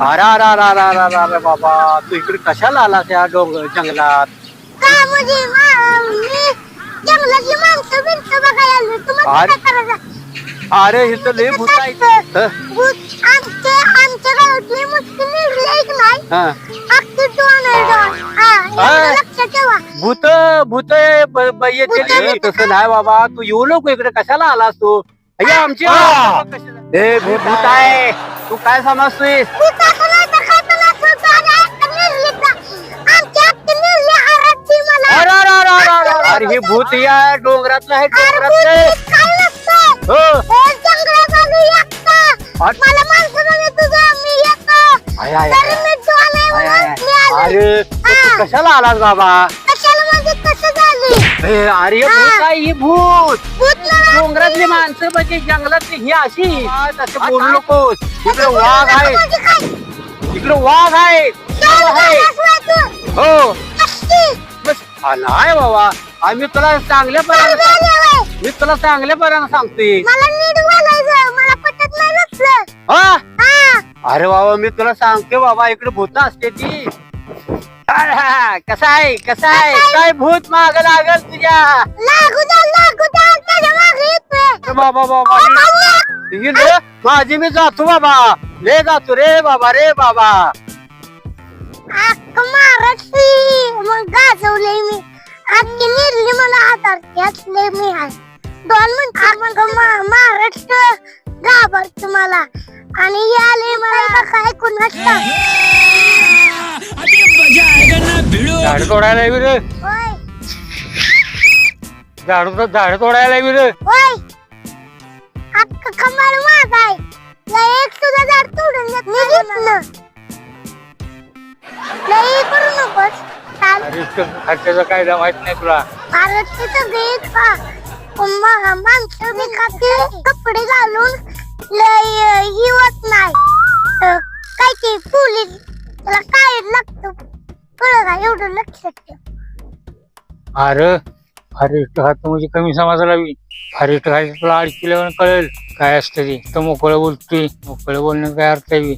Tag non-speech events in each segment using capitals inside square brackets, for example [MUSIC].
अरे अरे अरे अरे अरे अरे अरे बाबा तू इकडे कशाला आला त्या डोंगर जंगलात काय मा- मी जंगलातली माणसं बिनसं बघायला आलोय. तुम्हाला अरे. काय करायचं? अरे इथं लय भूत आहे कसं? हं? भूत आमच्या आमच्या गावातली मुस्लिम निर्णय एक नाही हा. अख्खी डोन आहे डोन हा एवढं अय. लक्षात ठेवा भूत भूत ब- ब- येते भूत तसं नाही बाबा तू येऊ नको इकडे कशाला आलास तू अय्या, आमची ए भूत भूत आहे तू काय समजतोय अरे हे भूत या डोंगरातलं आहे नसतं. हो. आय. अरे तू-. कशाला आलास बाबा? कशाला म्हणजे कसं झाली? ए, अरे हे. भूत आहे ही भूत. डोंगरातली माणसं म्हणजे जंगलातली ही अशी. तसं बोलू नकोस. इकडे वाघ आहे. म्हणजे? इकडे वाघ आहे? हो? बस नाही बाबा. आम्ही तुला चांगल्या व्हय? मी तुला चांगल्या पराने सांगतोय मला नीट बोलायचं मला पटत नाही नसलं हा? हा. अरे बाबा मी तुला सांगते बाबा इकडे भूत असते ती. कसं आहे? कसं आहे? काय भूत माग लागल तुझ्या? लागू द्या लागू द्या त्याच्यामागे येतोय. अरे बाबा बाबा ही माझी मी जातो बाबा. ले जातो रे बाबा रे बाबा. घेतले मी आहे दोन म्हणते मग मा- महाराष्ट्र घाबर तुम्हाला. आणि आले मला काय कुणाचा झाड तोडायला येवी रे. होय. झाड झाड तोडायला येवी रे. होय. अक्क कमाल माझ आहे. लय एक सुद्धा झाड तोडून. लय करू नकोस. खर्चाचा कायदा माहीत नाही तुला. भारत माणसं कपडे घालून लय अ, ही होत नाही काय ते पोलीस त्याला काय लागतं? का? एवढं लक्षात ठेव. अरे फारिस्ट खात म्हणजे कमी समाजाला बी. फारिस्ट खायचं तुला अडकिल्यावर कळेल. काय असतं ते? तर मोकळं बोलतोय. मोकळं बोलण्यात काय अर्थ आहे?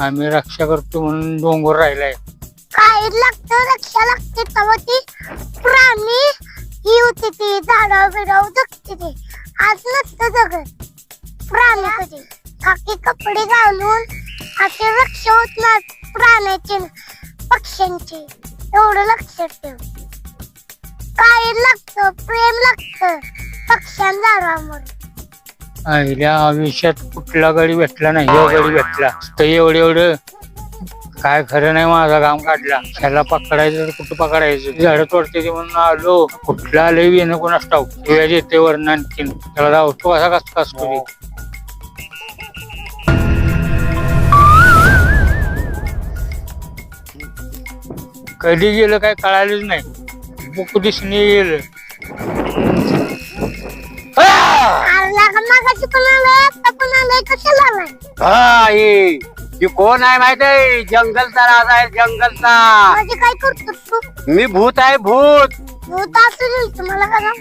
आम्ही रक्षा करतो म्हणून डोंगर राहिलाय. काय लागतं रक्षा लागते तेव्हा ती प्राणी ही होती ती झाडं बिडाव जगते ते. आज नसतं जगत प्राणी कधी? कपडे घालून असे रक्षा होत नाही प्राण्याचे पक्ष्यांचे. एवढं लक्षात ठेव. काय लागतं? प्रेम लागतं. पक्ष्यां आईल्या आयुष्यात कुठला गडी भेटला नाही ह्यो गडी भेटला. तर एवढं एवढं काय खरं नाही माझा काम काढला. त्याला पकडायचं तर कुठं पकडायचं? झाडं तोडते ते म्हणून आलो. कुठला आलं येणं कोणाच ठाऊक? शिवाय येते वरण आणखीन. त्याला धावतो कसा कस कस करी कधी गेलं काय कळालंच नाही. बुक दिसणे गेलं. हा हे ही कोण आहे माहीत आहे? जंगलचा राजा आहे जंगलचा. म्हणजे काय करतो तू? मी भूत आहे भूत. तुम्हाला का?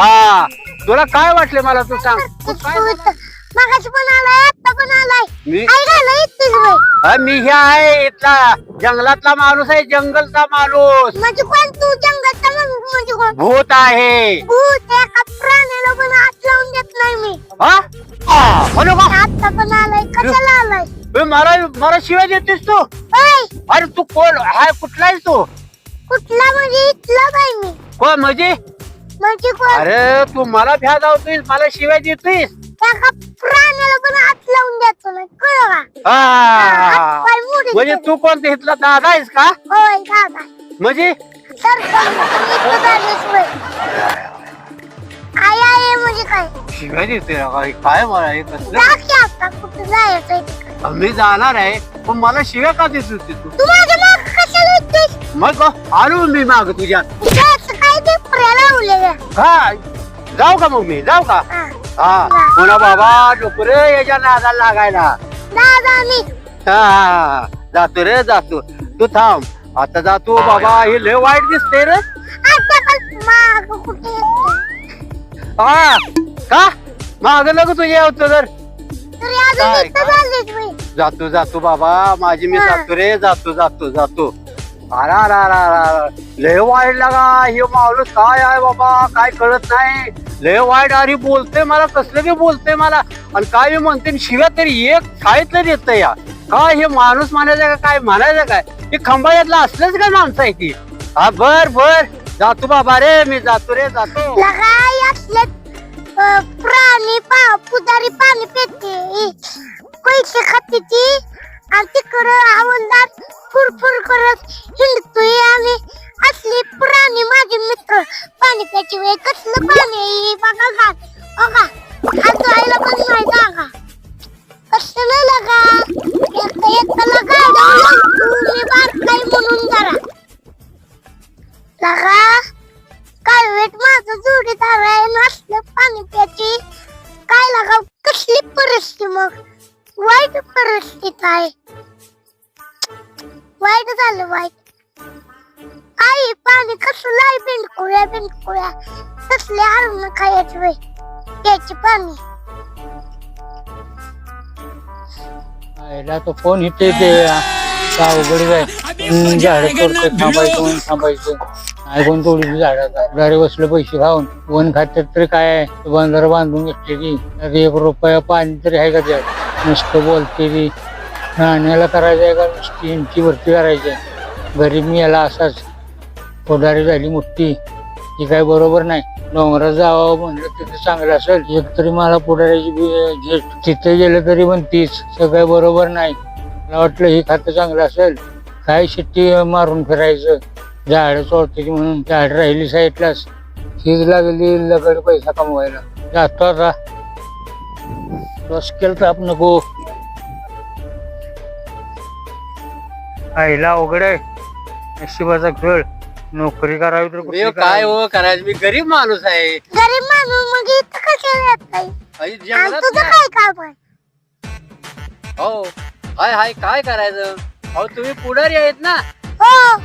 हा. तुला काय वाटले मला तू सांग? तू काय भूत मागाशी पण आलाय आता पण आलाय. मी? घालय बाई. हा, मी हे आहे इथला जंगलातला माणूस आहे जंगलचा माणूस. म्हणजे कोण तू? जंगलचा माणूस म्हणजे कोण? भूत आहे. भूत एका प्राण्याला पण हात लावून देत नाही मी. हा? का? आता पण आलाय कशाला आलाय? ए, मला मला शिवाय देतेस तू. ओय अरे तू कोण? हाय कुठला आहेस तू? कुठला म्हणजे इथला बाई मी. कोण म्हणजे? म्हणजे कोण? अरे तू मला भ्या जावतोयस मला शिवाय देतोयस एका प्राण्याला पण हात लावून देतो नाही कळलं का? हा. हात पाय मोडीत म्हणजे. तू कोणते इथला दादा आहेस का? होय दादा. म्हणजे? सरपंच तुम्ही इथं झालेच होय आय आय म्हणजे काय ना काय काय मला हे कसलं जा की आता कुठं जायचं आहे तिकडं. मी जाणार आहे पण मला शिव्या का देत होती तू? तू माझ्या माग कशाला येतोयस? मग आलो मी माग तुझ्या असं काय ते पुऱ्याला हा जाऊ का मग मी? जाऊ का? हा. हा. पुन्हा बाबा नको रे याच्या नादाला लागायला. दादा मी. हा जातो रे जातो. तू थांब. आता जातो बाबा हे लय वाईट दिसते रे. आता पण माग कुठे? हा? का? माग नको तुझ्या होतं तर. काय, काय? जातो जातो बाबा. माझी मी हा. जातो रे जातो जातो जातो. अरा रा रा रा लय वाईट लागा हे माणूस काय आहे बाबा? काय कळत नाही. लय वाईट अरे बोलते मला कसलं बी बोलते मला. आणि काय बी म्हणते शिव्या तरी एक तर येत या. काय हे माणूस म्हणायचं का काय म्हणायचं काय? हे खंबाळ्यातलं असलंच काय माणसं आहे की हा बर बर. जातो बाबा रे मी जातो रे जातो. प्राणी पा पुजारी पाणी पिते. पैसे खाते ती आणि तिकडं हवलदार फुरफुर करत हिंडतोय आणि असले प्राणी माझे मित्र. पाणी प्यायची वेळ कसलं पाणी बघा घाल बघा. हात पण नाही जागा. कसलं लगा एक एकाला गाड्या मी बारकाई म्हणून जरा. लगा. कालवेट माझं जोडीदार आहे ना? पाणी प्याची काय लागाव? कसली परिस्थिती मग? वाईट परिस्थिती आहे. वाईट झालं वाईट. आई पाणी कसलं आहे बिंडकुळ्या बिंडकुळ्या तसले हरून खायचं वय प्यायची पाणी. आईला तो फोन इथे ते अवघड आहे झाड तोडतो थांबायचं म्हणून थांबायचं. ऐकून तोडी झाडाचा दारे बसलं पैसे खाऊन. वन खात्यात तरी काय आहे? बंदर बांधून घेतलेली त्यात एक रुपया पाणी तरी आहे का त्यात? नुसतं बोलते ती राहण्याला करायचं आहे का? नुसती यांची भरती करायची आहे. गरीब मी याला असाच. पोदारी झाली मोठी. ही काय बरोबर नाही. डोंगरात जावं म्हणलं तिथे चांगलं असेल. एक तरी मला पुढाऱ्याची बी- तिथे गेलं तरी पण तीच सगळं बरोबर नाही. मला वाटलं हे खातं चांगलं असेल. काय शिट्टी मारून फिरायचं? झाड चोरते म्हणून झाड राहिली साईडलाच. हीच लागली लगड पैसा कमवायला. जातो आता. बस केलं तर आपण नको. आईला अवघड आहे. नशिबाचा खेळ. नोकरी करावी तर कुठली मी काय करावी? हो करायचं? मी गरीब माणूस आहे. गरीब माणूस मग इथं कशाला येत नाही? आई आणि जंगलात तुझं नाही. काय काम आहे? हो. हाय हाय काय करायचं? अहो तुम्ही पुढारी आहेत ना. हो.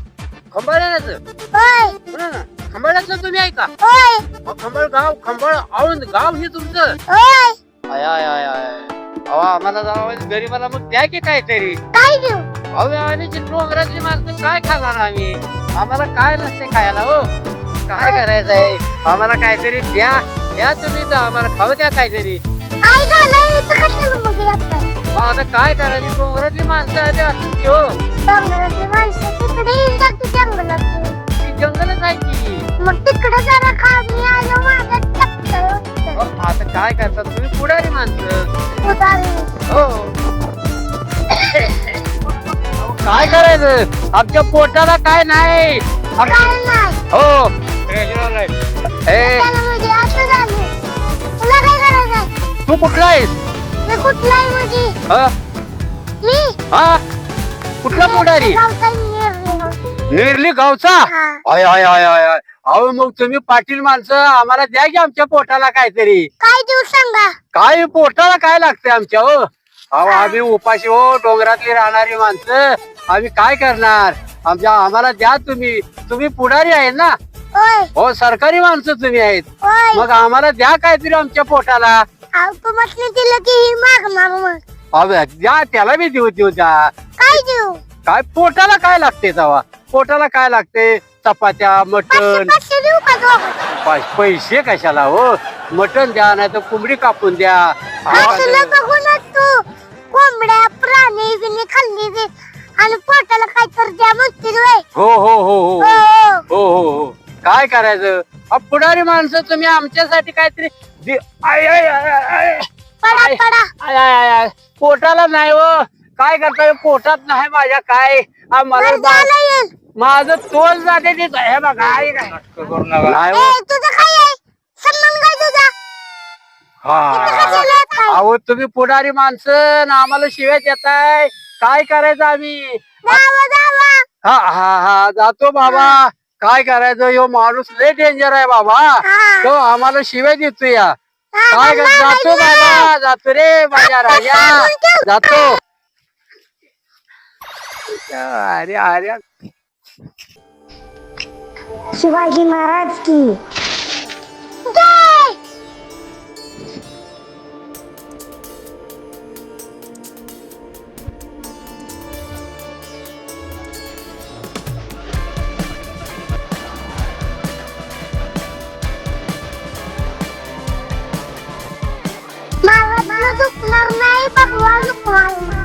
खंबाळ्याचं होय. खंबाळ्याचं तुम्ही आहे का होय खंबाळ गाव खंबाळ औंध गाव हे तुमचं. होय. आय आय आय आय. अहो आम्हाला जावं गरीबाला मग द्या की काहीतरी. काय देऊ? अहो आणि जी डोंगरातली माणसं काय खाणार आम्ही? आम्हाला काय नसते खायला हो? काय करायचंय आम्हाला काहीतरी द्या. द्या तुम्ही तर आम्हाला खाऊ द्या काहीतरी. काय इथं कशाला मग आता काय करायची? डोंगरातली माणसं आहे ते असतील की हो जंगलातली माणसं तिकडे येऊन जाते जंगलात ती जंगलच आहे की मग तिकडे जरा खा मी आलो माझ्या टक्कर अहो, आता काय करतात तुम्ही पुढारी माणसं उदाहरण हो अहो, काय करायचं? आमच्या पोटाला काय नाही. आम- काय नाही हो. ट्रेजरला आहे. ए. त्याला म्हणजे असं झालं तुला काय करायचंय तू कुठला आहेस? मी म्हणजे? हा? मी? हा? कुठला पुढारी? गावचा. निर्ली गावचा? हा. आय आय आय आय आय. अहो मग तुम्ही पाटील माणसं आम्हाला द्या की आमच्या पोटाला काहीतरी. काय देऊ सांगा? काय पोटाला काय लागते आमच्या हो? अहो आम्ही उपाशी हो डोंगरातली राहणारी माणसं. आम्ही काय करणार? आमच्या आम्हाला द्या तुम्ही. तुम्ही पुढारी आहे ना? होय. हो सरकारी माणसं तुम्ही आहेत. होय. मग आम्हाला द्या काहीतरी आमच्या पोटाला. दिलं की ही मागणार मग अहो, द्या त्याला बी देऊ देऊ द्या. काय देऊ? काय पोटाला काय लागते तेव्हा? पोटाला काय लागते? चपात्या मटण. पाच- पैसे कशाला हो? मटण द्या नाही तर कोंबडी कापून द्या. बघूनच कोंबड्या प्राणी खाल्ली आणि पोटाला काय तर द्या म्हणतील हो हो हो, हो हो हो हो. हो हो. काय करायचं? अहो, पुढारी माणसं तुम्ही आमच्यासाठी काहीतरी दे- आय, पोटाला नाही हो. काय करता पोटात नाही माझ्या काय? आ, मला वर बा- जायला येईल माझं तोल जाते ते हे बघा आहे काय नाटकं करू नका. नाही हो. ए, तुझं काय आहे? संबंध काय तुझा? इथं हा कशाला येत आहे? अहो तुम्ही पुढारी माणसं आणि आम्हाला शिव्या देताय. काय करायचं आम्ही? हा हा हा जातो बाबा. काय करायचं? यो माणूस लय डेंजर आहे बाबा. हा. तो आम्हाला शिव्या देतो या हा, काय कर जातो. बाबा जातो रे माझ्या राजा. [LAUGHS] जातो. अरे अरे. शिवाजी महाराज की. मला दुखणार नाही भगवा दुखणार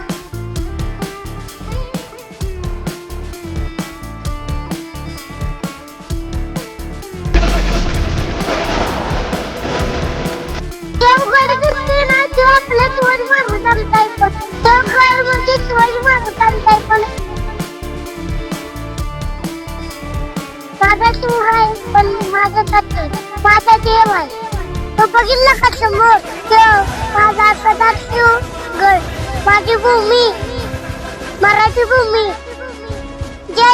माझा तू आहे पण माझा तत्व माझा देव आहे तो बघितला का समोर देव माझा सदा शिव गड माझी भूमी मराठी भूमी.